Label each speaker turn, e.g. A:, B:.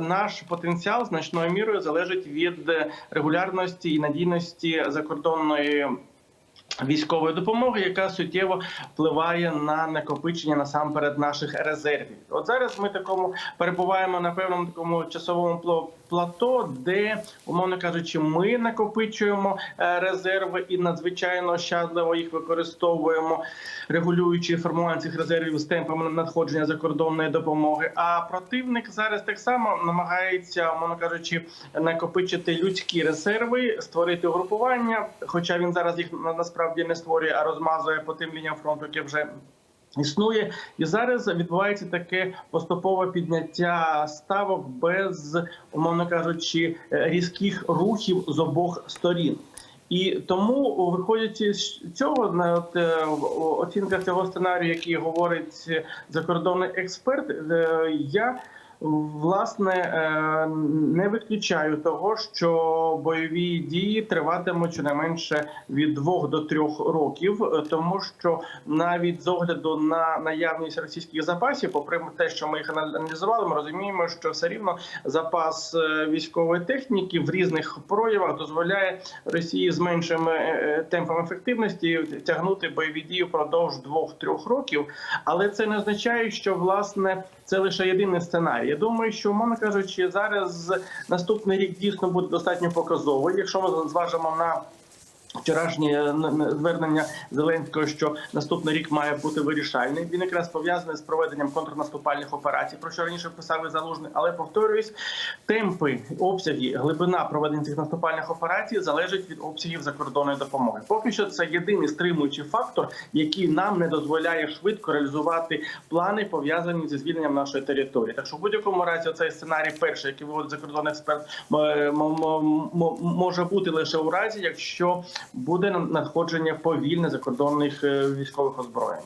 A: наш потенціал значною мірою залежить від регулярності і надійності закордонної. Військової допомоги, яка суттєво впливає на накопичення насамперед наших резервів. От зараз ми такому перебуваємо на певному такому часовому пла- плато, де, умовно кажучи, ми накопичуємо е, резерви і надзвичайно ощадливо їх використовуємо, регулюючи формування цих резервів з темпами надходження закордонної допомоги. А противник зараз так само намагається, умовно кажучи, накопичити людські резерви, створити угрупування, хоча він зараз їх на- насправді не створює, а розмазує по тим лініям фронту, які вже. Існує і зараз відбувається таке поступове підняття ставок без, умовно кажучи, е, різких рухів з обох сторін. І тому, виходячи з цього, на от, е, оцінка цього сценарію, який говорить закордонний експерт, е, я власне е, не виключаю того, що бойові дії триватимуть щонайменше від двох до трьох років, е, тому що навіть з огляду на наявність російських запасів, попри те, що ми їх аналізували, ми розуміємо, що все рівно запас е, військової техніки в різних проявах дозволяє Росії з меншим темпом ефективності тягнути бойові дії впродовж двох-трьох років. Але це не означає, що власне це лише єдиний сценарій. Я думаю, що умовно кажучи, зараз наступний рік дійсно буде достатньо показовий, якщо ми зважимо на. Вчорашнє е, звернення Зеленського, що наступний рік має бути вирішальний. Він якраз пов'язаний з проведенням контрнаступальних операцій, про що раніше писав і залужний. Але повторююсь, темпи, обсяги, глибина проведення цих наступальних операцій залежить від обсягів закордонної допомоги. Поки що це єдиний стримуючий фактор, який нам не дозволяє швидко реалізувати плани, пов'язані зі звільненням нашої території. Так що в будь-якому разі цей сценарій, перший, який виводить закордонний експерт, може бути лише у разі, якщо буде надходження повільне закордонних е, військових озброєнь.